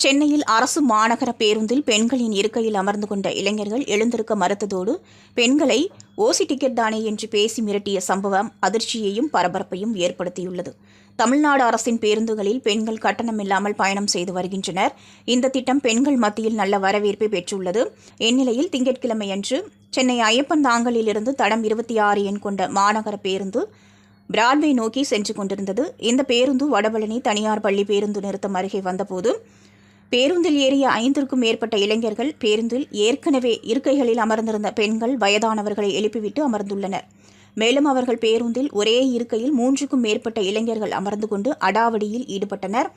சென்னையில் அரசு மாநகர பேருந்தில் பெண்களின் இருக்கையில் அமர்ந்து கொண்ட இளைஞர்கள் எழுந்திருக்க மறுத்ததோடு பெண்களை ஓசி டிக்கெட் தானே என்று பேசி மிரட்டிய சம்பவம் அதிர்ச்சியையும் பரபரப்பையும் ஏற்படுத்தியுள்ளது. தமிழ்நாடு அரசின் பேருந்துகளில் பெண்கள் கட்டணமில்லாமல் பயணம் செய்து வருகின்றனர். இந்த திட்டம் பெண்கள் மத்தியில் நல்ல வரவேற்பை பெற்றுள்ளது. இந்நிலையில் திங்கட்கிழமையன்று சென்னை ஐயப்பன் தாங்கலிலிருந்து தடம் இருபத்தி ஆறு எண் கொண்ட மாநகர பேருந்து பிராட்வே நோக்கி சென்று கொண்டிருந்தது. இந்த பேருந்து வடபழனி தனியார் பள்ளி பேருந்து நிறுத்தம் அருகே வந்தபோது பேருந்தில் ஏறிய ஐந்திற்கும் மேற்பட்ட இளைஞர்கள் பேருந்தில் ஏற்கனவே இருக்கைகளில் அமர்ந்திருந்த பெண்கள் வயதானவர்களை எழுப்பிவிட்டு அமர்ந்துள்ளனர். மேலும் அவர்கள் பேருந்தில் ஒரே இருக்கையில் மூன்றுக்கும் மேற்பட்ட இளைஞர்கள் அமர்ந்து கொண்டு அடாவடியில் ஈடுபட்டனர்.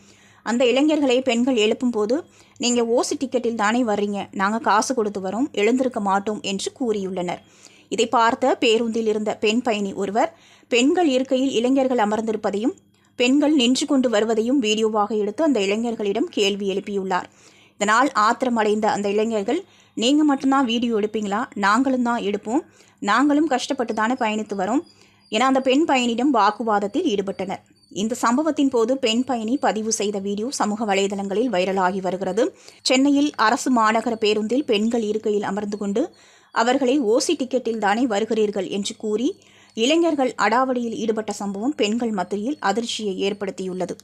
அந்த இளைஞர்களை பெண்கள் எழுப்பும்போது நீங்கள் ஓசி டிக்கெட்டில் தானே வர்றீங்க? நாங்கள் காசு கொடுத்து வரோம். எழுந்திருக்க மாட்டோம் என்று கூறியுள்ளனர். இதை பார்த்த பேருந்தில் இருந்த பெண் பயணி ஒருவர் பெண்கள் இருக்கையில் இளைஞர்கள் அமர்ந்திருப்பதையும் பெண்கள் நின்று கொண்டு வருவதையும் வீடியோவாக எடுத்து அந்த இளைஞர்களிடம் கேள்வி எழுப்பியுள்ளார். இதனால் ஆத்திரமடைந்த அந்த இளைஞர்கள் நீங்கள் மட்டும்தான் வீடியோ எடுப்பீங்களா? நாங்களும் தான் எடுப்போம். நாங்களும் கஷ்டப்பட்டு தானே பயணித்து வரோம். என அந்த பெண் பயணியிடம் வாக்குவாதத்தில் ஈடுபட்டனர். இந்த சம்பவத்தின் போது பெண் பயணி பதிவு செய்த வீடியோ சமூக வலைதளங்களில் வைரலாகி வருகிறது. சென்னையில் அரசு மாநகர பேருந்தில் பெண்கள் இருக்கையில் அமர்ந்து கொண்டு அவர்களை ஓசி டிக்கெட்டில் தானே வருகிறீர்கள் என்று கூறி இளைஞர்கள் அடாவடியில் ஈடுபட்ட சம்பவம் பெண்கள் மத்தியில் அதிர்ச்சியை ஏற்படுத்தியுள்ளது.